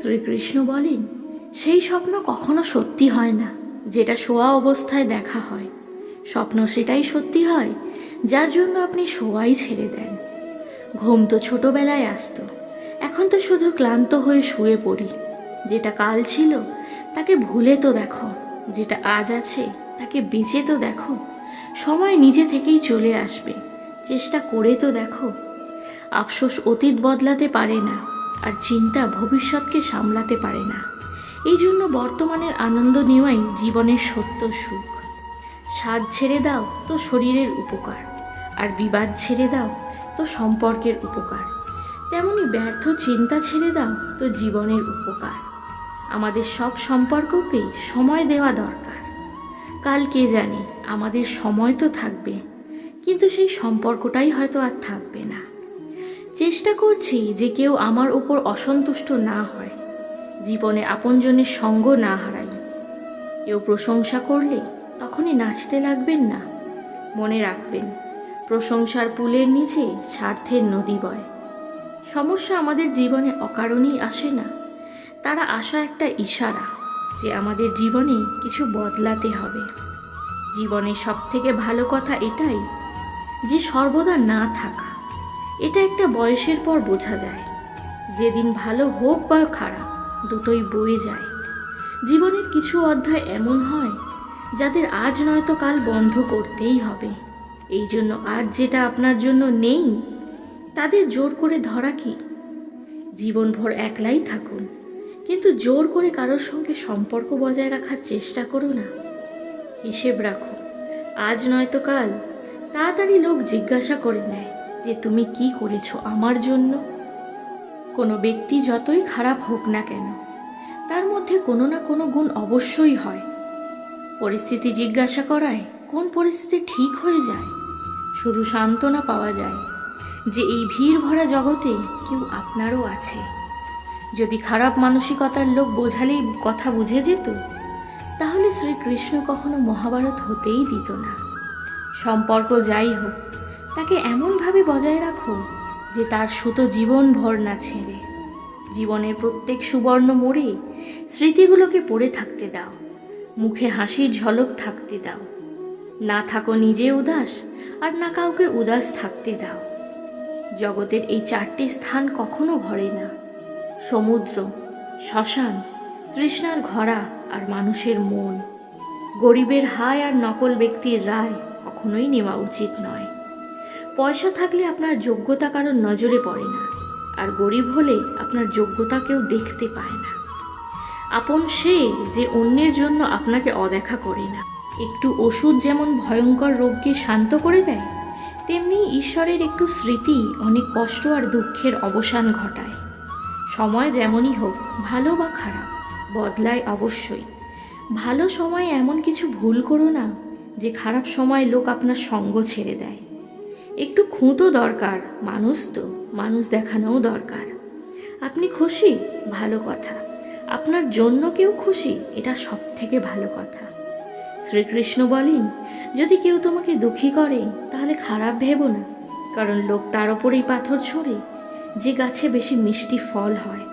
শ্রীকৃষ্ণ বলেন, সেই স্বপ্ন কখনো সত্যি হয় না, যেটা শোয়া অবস্থায় দেখা হয়। স্বপ্ন সেটাই সত্যি হয়, যার জন্য আপনি শোয়াই ছেড়ে দেন। ঘুম তো ছোটবেলায় আসতো, এখন তো শুধু ক্লান্ত হয়ে শুয়ে পড়ি। যেটা কাল ছিল, তাকে ভুলে তো দেখো, যেটা আজ আছে, তাকে বেঁচে তো দেখো। সময় নিজে থেকেই চলে আসবে, চেষ্টা করে তো দেখো। আফসোস অতীত বদলাতে পারে না। আর চিন্তা ভবিষ্যৎকে সামলাতে পারে না। এই জন্য বর্তমানের আনন্দ নেওয়াই জীবনের সত্য সুখ। স্বাদ ছেড়ে দাও তো শরীরের উপকার, আর বিবাদ ছেড়ে দাও তো সম্পর্কের উপকার। তেমনি ব্যর্থ চিন্তা ছেড়ে দাও তো জীবনের উপকার। আমাদের সব সম্পর্ককেই সময় দেওয়া দরকার। কাল কে জানে, আমাদের সময় তো থাকবে, কিন্তু সেই সম্পর্কটাই হয়তো আর থাকবে না। চেষ্টা করছি যে কেউ আমার উপর অসন্তুষ্ট না হয়, জীবনে আপনজনের সঙ্গ না হারাই। কেউ প্রশংসা করলে তখনই নাচতে লাগবেন না, মনে রাখবেন, প্রশংসার পুলের নিচে স্বার্থের নদী বয়। সমস্যা আমাদের জীবনে অকারণেই আসে না, তারা আসা একটা ইশারা যে আমাদের জীবনে কিছু বদলাতে হবে। জীবনের সব থেকে ভালো কথা এটাই যে সর্বদা না থাকা এটা একটা বয়সের পর বোঝা যায়। যেদিন ভালো হোক বা খারাপ, দুটোই বয়ে যায়। জীবনের কিছু অধ্যায় এমন হয়, যাদের আজ নয়তো কাল বন্ধ করতেই হবে। এই জন্য আজ যেটা আপনার জন্য নেই, তাদের জোর করে ধরা কি? জীবনভর একলাই থাকুন, কিন্তু জোর করে কারোর সঙ্গে সম্পর্ক বজায় রাখার চেষ্টা করো না। হিসেব রাখো, আজ নয়তো কাল, তাড়াতাড়ি লোক জিজ্ঞাসা করে নেয়। যে তুমি কি করেছ আমার জন্য? কোনো ব্যক্তি যতই খারাপ হোক না কেন, তার মধ্যে কোনো না কোনো গুণ অবশ্যই হয়। পরিস্থিতি জিজ্ঞাসা করায় কোন পরিস্থিতি ঠিক হয়ে যায়? শুধু সান্ত্বনা পাওয়া যায় যে এই ভিড় ভরা জগতে কেউ আপনারও আছে। যদি খারাপ মানসিকতার লোক বোঝালেই কথা বুঝে যেত, তাহলে শ্রীকৃষ্ণ কখনো মহাভারত হতেই দিত না। সম্পর্ক যাই হোক তাকে এমনভাবে বজায় রাখো যে তার সুতো জীবন ভর না ছেড়ে। জীবনের প্রত্যেক সুবর্ণ মোড়ে স্মৃতিগুলোকে পড়ে থাকতে দাও, মুখে হাসির ঝলক থাকতে দাও। না থাকো নিজে উদাস, আর না কাউকে উদাস থাকতে দাও। জগতের এই চারটি স্থান কখনো ভরে না। সমুদ্র, শ্মশান, তৃষ্ণার ঘরা, আর মানুষের মন। গরিবের হায় আর নকল ব্যক্তির রায় কখনোই নেওয়া উচিত নয়। পয়সা থাকলে আপনার যোগ্যতা কারোর নজরে পড়ে না। আর গরিব হলে আপনার যোগ্যতা কেউ দেখতে পায় না। আপন সে যে অন্যের জন্য আপনাকে অদেখা করে না। একটু ওষুধ যেমন ভয়ঙ্কর রোগকে শান্ত করে দেয়, তেমনি ঈশ্বরের একটু স্মৃতি অনেক কষ্ট আর দুঃখের অবসান ঘটায়। সময় যেমনই হোক, ভালো বা খারাপ, বদলায় অবশ্যই। ভালো সময় এমন কিছু ভুল করো না, যে খারাপ সময় লোক আপনার সঙ্গ ছেড়ে দেয়। একটু খুঁতো দরকার, মানুষ তো, মানুষ দেখানোও দরকার। আপনি খুশি? ভালো কথা। আপনার জন্য কেউ খুশি? এটা সব থেকে ভালো কথা। শ্রীকৃষ্ণ বলেন, যদি কেউ তোমাকে দুঃখী করে, তাহলে খারাপ ভেবো না। কারণ লোক তার ওপরেই পাথর ছোড়ে, যে গাছে বেশি মিষ্টি ফল হয়।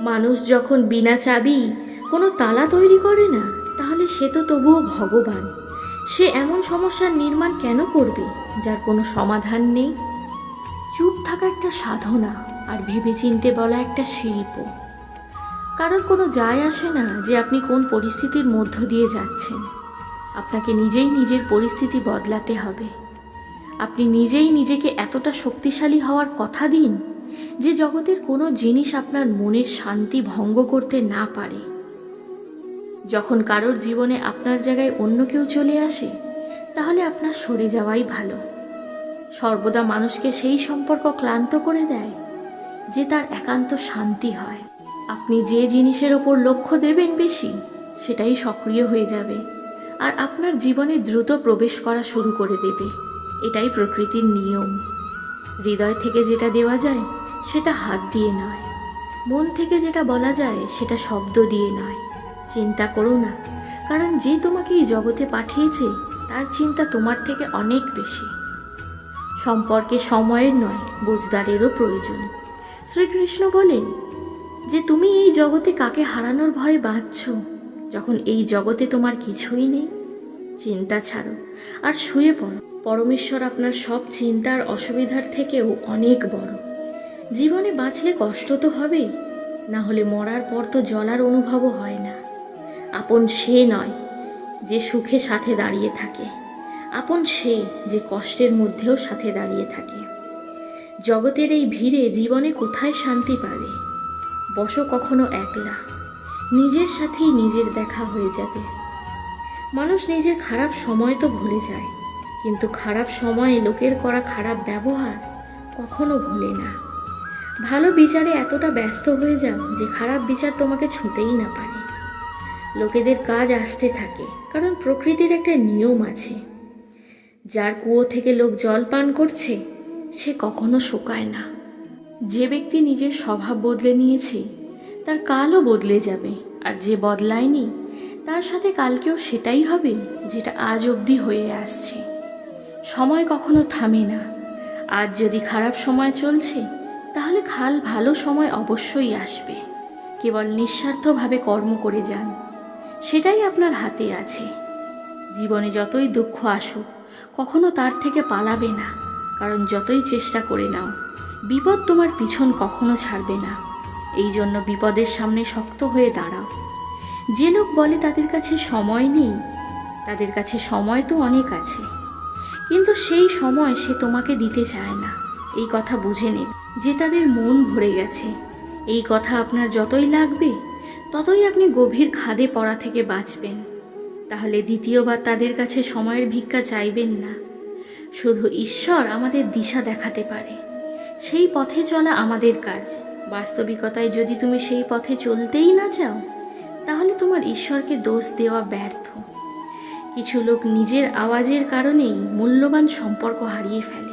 মানুষ যখন বিনা চাবি কোনো তালা তৈরি করে না, তাহলে সে তো তবুও ভগবান। সে এমন সমস্যার নির্মাণ কেন করবে, যার কোনো সমাধান নেই? চুপ থাকা একটা সাধনা আর ভেবে চিনতে বলা একটা শিল্প। কারোর কোনো যায় আসে না যে আপনি কোন পরিস্থিতির মধ্য দিয়ে যাচ্ছেন। আপনাকে নিজেই নিজের পরিস্থিতি বদলাতে হবে। আপনি নিজেই নিজেকে এতটা শক্তিশালী হওয়ার কথা দিন যে জগতের কোনো জিনিস আপনার মনের শান্তি ভঙ্গ করতে না পারে। যখন কারোর জীবনে আপনার জায়গায় অন্য কেউ চলে আসে, তাহলে আপনার সরে যাওয়াই ভালো। সর্বদা মানুষকে সেই সম্পর্ক ক্লান্ত করে দেয়, যে তার একান্ত শান্তি হয়। আপনি যে জিনিসের ওপর লক্ষ্য দেবেন বেশি, সেটাই সক্রিয় হয়ে যাবে, আর আপনার জীবনে দ্রুত প্রবেশ করা শুরু করে দেবে। এটাই প্রকৃতির নিয়ম। হৃদয় থেকে যেটা দেওয়া যায়, সেটা হাত দিয়ে নয়। মন থেকে যেটা বলা যায়, সেটা শব্দ দিয়ে নয়। চিন্তা করো না। কারণ যে তোমাকে এই জগতে পাঠিয়েছে, তার চিন্তা তোমার থেকে অনেক বেশি। সম্পর্কে সময়ের নয়, বোঝদারেরও প্রয়োজন। শ্রীকৃষ্ণ বলেন যে তুমি এই জগতে কাকে হারানোর ভয়ে বাঁচছ যখন এই জগতে তোমার কিছুই নেই, চিন্তা ছাড়ো আর শুয়ে পড়ো। পরমেশ্বর আপনার সব চিন্তার অসুবিধার থেকেও অনেক বড়। জীবনে বাঁচলে কষ্ট তো হবেই, না হলে মরার পর তো জলার অনুভবও হয় না। আপন সে নয় যে সুখে সাথে দাঁড়িয়ে থাকে। আপন সে যে কষ্টের মধ্যেও সাথে দাঁড়িয়ে থাকে। জগতের এই ভিড়ে জীবনে কোথায় শান্তি পাবে? বসো কখনো একলা, নিজের সাথেই নিজের দেখা হয়ে যাবে। মানুষ নিজের খারাপ সময় তো ভুলে যায়, কিন্তু খারাপ সময়ে লোকের করা খারাপ ব্যবহার কখনো ভোলে না। ভালো বিচারে এতটা ব্যস্ত হয়ে যাও যে খারাপ বিচার তোমাকে ছুঁতেই না পারে। লোকেদের কাজ আসতে থাকে, কারণ প্রকৃতির একটা নিয়ম আছে। যার কুয়ো থেকে লোক জল পান করছে, সে কখনো শোকায় না। যে ব্যক্তি নিজের স্বভাব বদলে নিয়েছে, তার কালও বদলে যাবে, আর যে বদলায়নি, তার সাথে কালকেও সেটাই হবে, যেটা আজ অবধি হয়ে আসছে। সময় কখনো থামে না। আজ যদি খারাপ সময় চলছে, তাহলে খাল ভালো সময় অবশ্যই আসবে। কেবল নিঃস্বার্থভাবে কর্ম করে যান। সেটাই আপনার হাতে আছে। জীবনে যতই দুঃখ আসুক, কখনো তার থেকে পালাবে না। কারণ যতই চেষ্টা করে নাও, বিপদ তোমার পিছন কখনো ছাড়বে না। এই জন্য বিপদের সামনে শক্ত হয়ে দাঁড়াও। যে লোক বলে তাদের কাছে সময় নেই, তাদের কাছে সময় তো অনেক আছে। কিন্তু সেই সময় সে তোমাকে দিতে চায় না। এই কথা বুঝে নে যে তাদের মন ভরে গেছে। এই কথা আপনার যতই লাগবে ততই আপনি গভীর খাদে পড়া থেকে বাঁচবেন। তাহলে দ্বিতীয়বার তাদের কাছে সময়ের ভিক্ষা চাইবেন না। শুধু ঈশ্বর আমাদের দিশা দেখাতে পারে। সেই পথে চলা আমাদের কাজ। বাস্তবিকতায় যদি তুমি সেই পথে চলতেই না চাও, তাহলে তোমার ঈশ্বরকে দোষ দেওয়া ব্যর্থ। কিছু লোক নিজের আওয়াজের কারণেই মূল্যবান সম্পর্ক হারিয়ে ফেলে।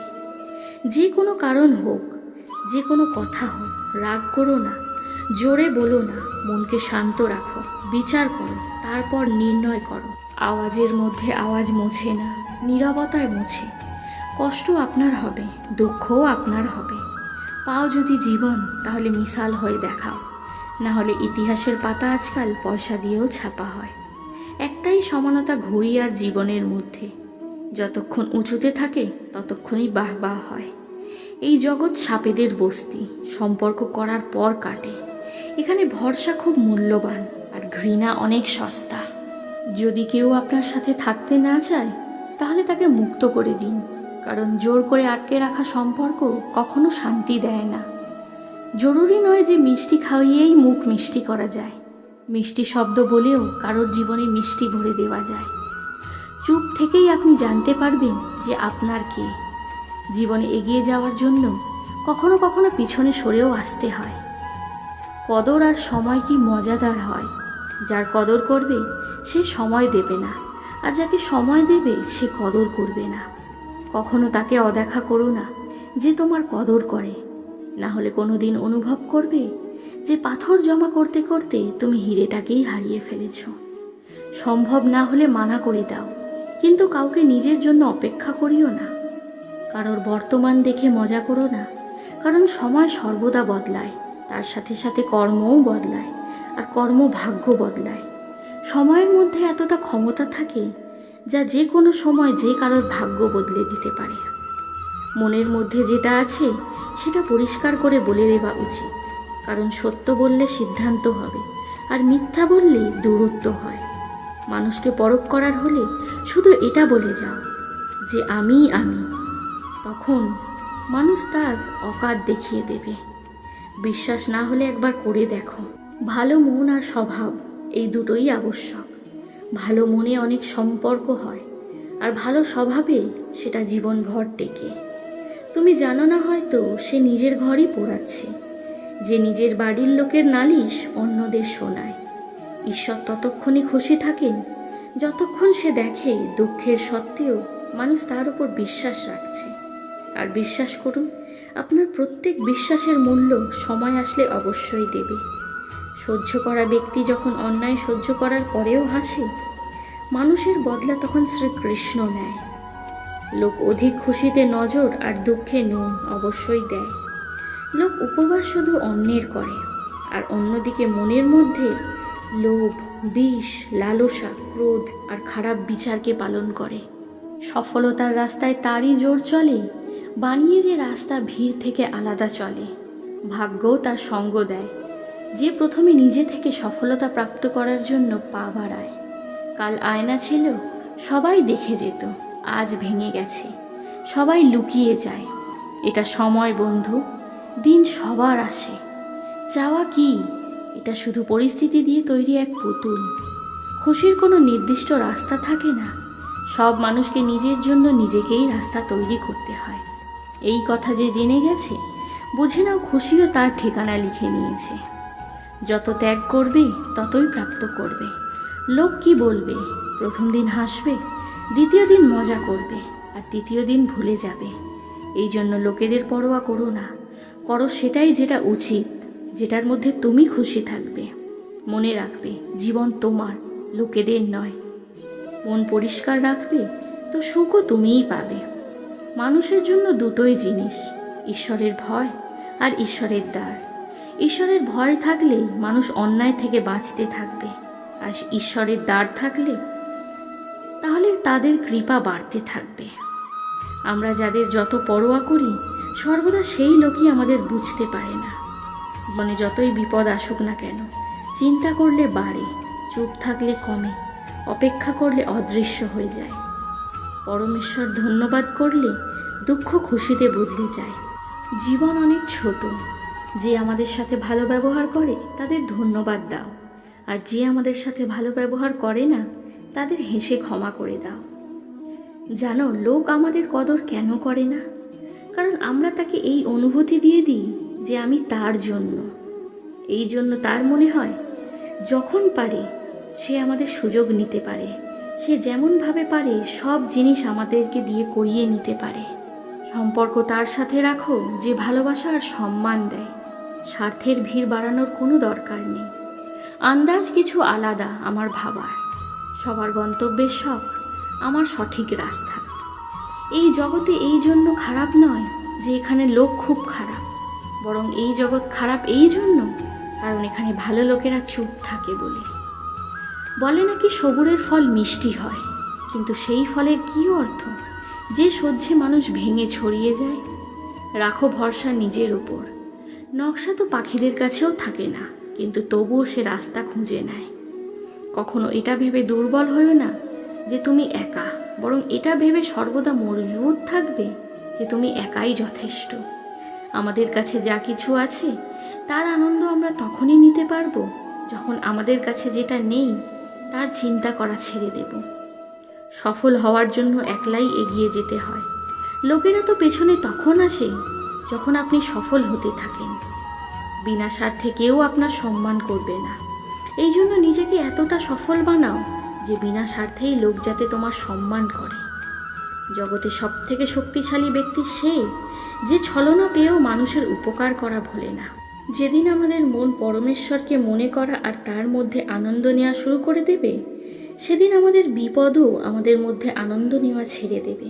যে কোনো কারণ হোক, যে কোনো কথা হোক, রাগ করো না, জোরে বলো না। মনকে শান্ত রাখো, বিচার করো, তারপর নির্ণয় করো। আওয়াজের মধ্যে আওয়াজ মোছে না, নীরবতায় মোছে। কষ্ট আপনার হবে, দুঃখও আপনার হবে। পাও যদি জীবন, তাহলে মিসাল হয়ে দেখাও। না হলে ইতিহাসের পাতা আজকাল পয়সা দিয়েও ছাপা হয়। একটাই সমানতা ঘড়ি আর জীবনের মধ্যে। যতক্ষণ উঁচুতে থাকে, ততক্ষণই বাহ বাহ হয়। এই জগৎ সাপেদের বস্তি, সম্পর্ক করার পর কাটে। এখানে ভরসা খুব মূল্যবান আর ঘৃণা অনেক সস্তা। যদি কেউ আপনার সাথে থাকতে না চায়, তাহলে তাকে মুক্ত করে দিন, কারণ জোর করে আটকে রাখা সম্পর্ক কখনো শান্তি দেয় না। জরুরি নয় যে মিষ্টি খাইয়েই মুখ মিষ্টি করা যায়। মিষ্টি শব্দ বলেও কারোর জীবনে মিষ্টি ভরে দেওয়া যায়। চুপ থেকেই আপনি জানতে পারবেন যে আপনার কে। জীবনে এগিয়ে যাওয়ার জন্য কখনো কখনো পিছনে সরেও আসতে হয়। কদর আর সময় কি মজাদার হয়? যার কদর করবে, সে সময় দেবে না। আর যাকে সময় দেবে, সে কদর করবে না। কখনো তাকে অদেখা করো না যে তোমার কদর করে। না হলে কোনো দিন অনুভব করবে যে পাথর জমা করতে করতে তুমি হিরেটাকেই হারিয়ে ফেলেছ। সম্ভব না হলে মানা করে দাও, কিন্তু কাউকে নিজের জন্য অপেক্ষা করিও না। কারোর বর্তমান দেখে মজা করো না, কারণ সময় সর্বদা বদলায়। তার সাথে সাথে কর্মও বদলায় আর কর্ম ভাগ্য বদলায়। সময়ের মধ্যে এতটা ক্ষমতা থাকে যা যে কোনো সময় যে কারোর ভাগ্য বদলে দিতে পারে। মনের মধ্যে যেটা আছে সেটা পরিষ্কার করে বলে দেওয়া উচিত, কারণ সত্য বললে সিদ্ধান্ত হবে আর মিথ্যা বললে দূরত্ব হয়। মানুষকে পরখ করার হলে শুধু এটা বলে যাও যে আমি আমি, তখন মানুষ তার অকাত দেখিয়ে দেবে। বিশ্বাস না হলে একবার করে দেখো। ভালো মন আর স্বভাব, এই দুটোই আবশ্যক। ভালো মনে অনেক সম্পর্ক হয়, আর ভালো স্বভাবে সেটা জীবনভর টেকে। তুমি জানো না হয়তো সে নিজের ঘরই পোড়াচ্ছে, যে নিজের বাড়ির লোকের নালিশ অন্যদের শোনায়। ঈশ্বর ততক্ষণই খুশি থাকেন, যতক্ষণ সে দেখে দুঃখের সত্ত্বেও মানুষ তার উপর বিশ্বাস রাখছে। আর বিশ্বাস করুন আপনার প্রত্যেক বিশ্বাসের মূল্য সময় আসলে অবশ্যই দেবে। সহ্য করা ব্যক্তি যখন অন্যায় সহ্য করার পরেও হাসে, মানুষের বদলা তখন শ্রীকৃষ্ণ নেয়। লোক অধিক খুশিতে নজর আর দুঃখে নুন অবশ্যই দেয়। লোক উপবাস শুধু অন্যের করে, আর অন্যদিকে মনের মধ্যে লোভ, বিষ, লালসা, ক্রোধ আর খারাপ বিচারকে পালন করে। সফলতার রাস্তায় তারই জোর চলে বানিয়ে যে রাস্তা ভিড় থেকে আলাদা চলে, ভাগ্যও তার সঙ্গ দেয়। যে প্রথমে নিজে থেকে সফলতা প্রাপ্ত করার জন্য পা বাড়ায়। কাল আয়না ছিল, সবাই দেখে যেত, আজ ভেঙে গেছে, সবাই লুকিয়ে যায়। এটা সময়, বন্ধু, দিন সবার আসে। চাওয়া কি? এটা শুধু পরিস্থিতি দিয়ে তৈরি এক পুতুল। খুশির কোনো নির্দিষ্ট রাস্তা থাকে না। সব মানুষকে নিজের জন্য নিজেকেই রাস্তা তৈরি করতে হয়। এই কথা যে জেনে গেছে, বুঝে নাও খুশিও তার ঠিকানা লিখে নিয়েছে। যত ত্যাগ করবে, ততই প্রাপ্ত করবে। লোক কি বলবে? প্রথম দিন হাসবে, দ্বিতীয় দিন মজা করবে, আর তৃতীয় দিন ভুলে যাবে। এই জন্য লোকেদের পরোয়া করো না। করো সেটাই যেটা উচিত, যেটার মধ্যে তুমি খুশি থাকবে। মনে রাখবে, জীবন তোমার, লোকেদের নয়। মন পরিষ্কার রাখবে, তো সুখও তুমিই পাবে। মানুষের জন্য দুটোই জিনিস, ঈশ্বরের ভয় আর ঈশ্বরের দ্বার। ঈশ্বরের ভয় থাকলে মানুষ অন্যায় থেকে বাঁচতে থাকবে, আর ঈশ্বরের দ্বার থাকলে তাহলে তাদের কৃপা বাড়তে থাকবে। আমরা যাদের যত পরোয়া করি, সর্বদা সেই লোকই আমাদের বুঝতে পারে না। মনে যতই বিপদ আসুক না কেন, চিন্তা করলে বাড়ে, চুপ থাকলে কমে, অপেক্ষা করলে অদৃশ্য হয়ে যায়। পরমেশ্বর ধন্যবাদ করলে দুঃখ খুশিতে বদলে যায়। জীবন অনেক ছোট। যে আমাদের সাথে ভালো ব্যবহার করে, তাদের ধন্যবাদ দাও। আর যে আমাদের সাথে ভালো ব্যবহার করে না, তাদের হেসে ক্ষমা করে দাও। জানো, লোক আমাদের কদর কেন করে না? কারণ আমরা তাকে এই অনুভূতি দিয়ে দিই যে আমি তার জন্য। এই জন্য তার মনে হয়, যখন পারে, সে আমাদের সুযোগ নিতে পারে। সে যেমনভাবে পারে, সব জিনিস আমাদেরকে দিয়ে করিয়ে নিতে পারে। সম্পর্ক তার সাথে রাখো, যে ভালোবাসা আর সম্মান দেয়। স্বার্থের ভিড় বাড়ানোর কোনো দরকার নেই। আন্দাজ কিছু আলাদা আমার ভাবার। সবার গন্তব্যের শখ, আমার সঠিক রাস্তা। এই জগতে এই জন্য খারাপ নয় যে এখানে লোক খুব খারাপ, বরং এই জগৎ খারাপ এই জন্য কারণ এখানে ভালো লোকেরা চুপ থাকে বলে। বলে নাকি সবুরের ফল মিষ্টি হয়। কিন্তু সেই ফলের কী অর্থ? যে সহ্যে মানুষ ভেঙে ছড়িয়ে যায়। রাখো ভরসা নিজের উপর। নকশা তো পাখিদের কাছেও থাকে না, কিন্তু তবুও সে রাস্তা খুঁজে নেয়। কখনো এটা ভেবে দুর্বল হয়েও না যে তুমি একা, বরং এটা ভেবে সর্বদা মজবুত থাকবে যে তুমি একাই যথেষ্ট। আমাদের কাছে যা কিছু আছে, তার আনন্দ আমরা তখনই নিতে পারব যখন আমাদের কাছে যেটা নেই তার চিন্তা করা ছেড়ে দেব। সফল হওয়ার জন্য একলাই এগিয়ে যেতে হয়। লোকেরা তো পেছনে তখন আসে যখন আপনি সফল হতে থাকেন। বিনা স্বার্থে কেউ আপনার সম্মান করবে না। এই জন্য নিজেকে এতটা সফল বানাও যে বিনা স্বার্থেই লোক যাতে তোমার সম্মান করে। জগতে সব থেকে শক্তিশালী ব্যক্তি সে যে ছলনা পেয়েও মানুষের উপকার করা ভোলে না। যেদিন আমাদের মন পরমেশ্বরকে মনে করা আর তার মধ্যে আনন্দ নেওয়া শুরু করে দেবে, সেদিন আমাদের বিপদও আমাদের মধ্যে আনন্দ নেওয়া ছেড়ে দেবে।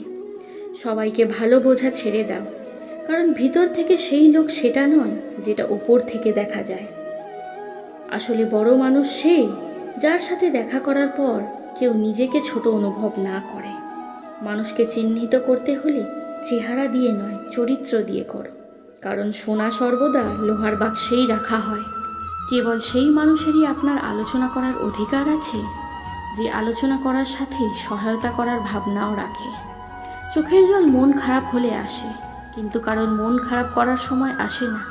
সবাইকে ভালো বোঝা ছেড়ে দাও, কারণ ভিতর থেকে সেই লোক সেটা নয় যেটা ওপর থেকে দেখা যায়। আসলে বড় মানুষ সেই যার সাথে দেখা করার পর কেউ নিজেকে ছোট অনুভব না করে। মানুষকে চিহ্নিত করতে হলে চেহারা দিয়ে নয়, চরিত্র দিয়ে করো। কারণ সোনা সর্বদা লোহার বাক্সেই রাখা হয়। কেবল সেই মানুষেরই আপনার আলোচনা করার অধিকার আছে, যে আলোচনা করার সাথে সহায়তা করার ভাবনাও রাখে। চোখের জল মন খারাপ হলে আসে, কিন্তু কারণ মন খারাপ করার সময় আসে না।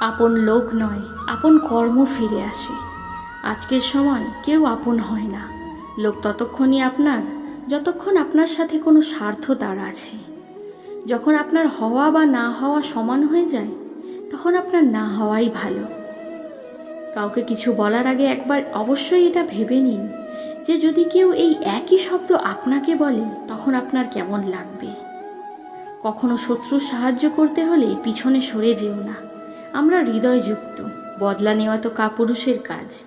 আপন লোক নয়, আপন কর্ম ফিরে আসে। আজকের সময় কেউ আপন হয় না। লোক ততক্ষণই আপনার, যতক্ষণ আপনার সাথে কোনো স্বার্থ তার আছে। যখন আপনার হওয়া বা না হওয়া সমান হয়ে যায়, তখন আপনার না হওয়াই ভালো। কাউকে কিছু বলার আগে একবার অবশ্যই এটা ভেবে নিন যে যদি কেউ এই একই শব্দ আপনাকে বলে, তখন আপনার কেমন লাগবে। কখনো শত্রুর সাহায্য করতে হলে পিছনে সরে যেও না। আমরা হৃদয়যুক্ত, বদলা নেওয়া তো কাপুরুষের কাজ।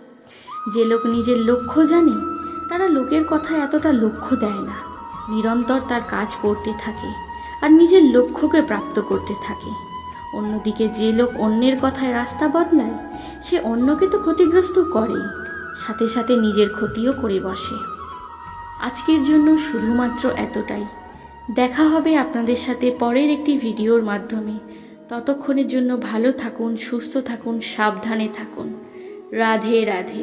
যে লোক নিজের লক্ষ্য জানে, তারা লোকের কথা এতটা লক্ষ্য দেয় না। নিরন্তর তার কাজ করতে থাকে। আর নিজের লক্ষ্যকে প্রাপ্ত করতে থাকে। অন্যদিকে যে লোক অন্যের কথায় রাস্তা বদলায়, সে অন্যকে তো ক্ষতিগ্রস্ত করেই, সাথে সাথে নিজের ক্ষতিও করে বসে। আজকের জন্য শুধুমাত্র এতটাই। দেখা হবে আপনাদের সাথে পরের একটি ভিডিওর মাধ্যমে। ততক্ষণের জন্য ভালো থাকুন, সুস্থ থাকুন, সাবধানে থাকুন। রাধে রাধে।